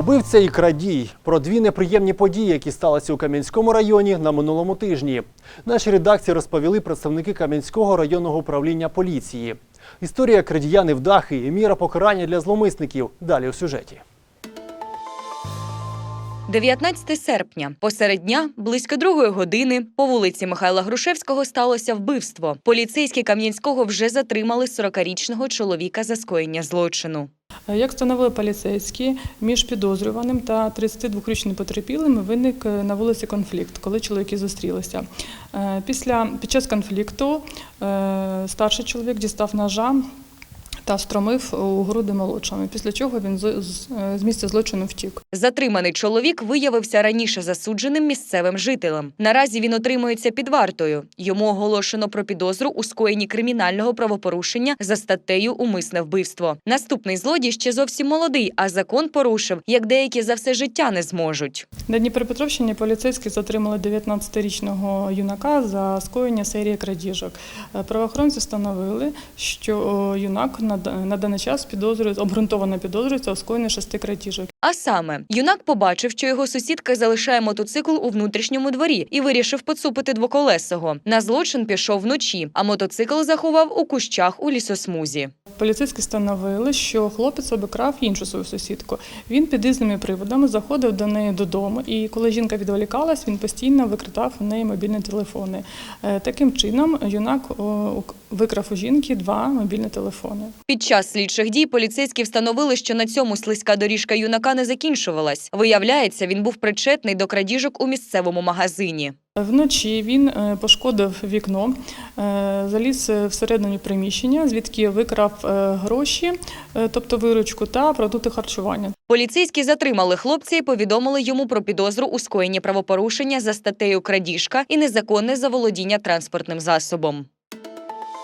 Убивця і крадій про дві неприємні події, які сталися у Кам'янському районі на минулому тижні. Нашій редакції розповіли представники Кам'янського районного управління поліції. Історія крадія невдахи і міра покарання для зломисників. Далі у сюжеті. 19 серпня, посеред дня, близько другої години, по вулиці Михайла Грушевського сталося вбивство. Поліцейські Кам'янського вже затримали 40-річного чоловіка за скоєння злочину. Як встановили поліцейські, між підозрюваним та 32-річним потерпілим виник е, на вулиці конфлікт, коли чоловіки зустрілися. Е, Після, під час конфлікту е, старший чоловік дістав ножа та стромив у груди молодшому, після чого він з- е, місця злочину втік. Затриманий чоловік виявився раніше засудженим місцевим жителем. Наразі він отримується під вартою. Йому оголошено про підозру у скоєнні кримінального правопорушення за статтею Умисне вбивство. Наступний злодій ще зовсім молодий, а закон порушив, як деякі за все життя не зможуть. На Дніпропетровщині поліцейські затримали 19-річного юнака за скоєння серії крадіжок. Е, Правоохоронці встановили, що юнак на на даний час підозрюється, обґрунтовано підозрюється у скоєнні шести крадіжок. А саме, юнак побачив, що його сусідка залишає мотоцикл у внутрішньому дворі і вирішив поцупити двоколесого. На злочин пішов вночі, а мотоцикл заховав у кущах у лісосмузі. Поліцейські встановили, що хлопець обікрав іншу свою сусідку. Він під різними приводами заходив до неї додому, і коли жінка відволікалась, він постійно викрадав у неї мобільні телефони. Е, Таким чином, юнак викрав у жінки два мобільні телефони. Під час слідчих дій поліцейські встановили, що на цьому слизька доріжка юнака не закінчувалась. Виявляється, він був причетний до крадіжок у місцевому магазині. Вночі він е, пошкодив вікно, е, заліз всередині приміщення, звідки викрав е, гроші, тобто виручку та продукти харчування. Поліцейські затримали хлопця і повідомили йому про підозру у скоєнні правопорушення за статтею крадіжка і незаконне заволодіння транспортним засобом.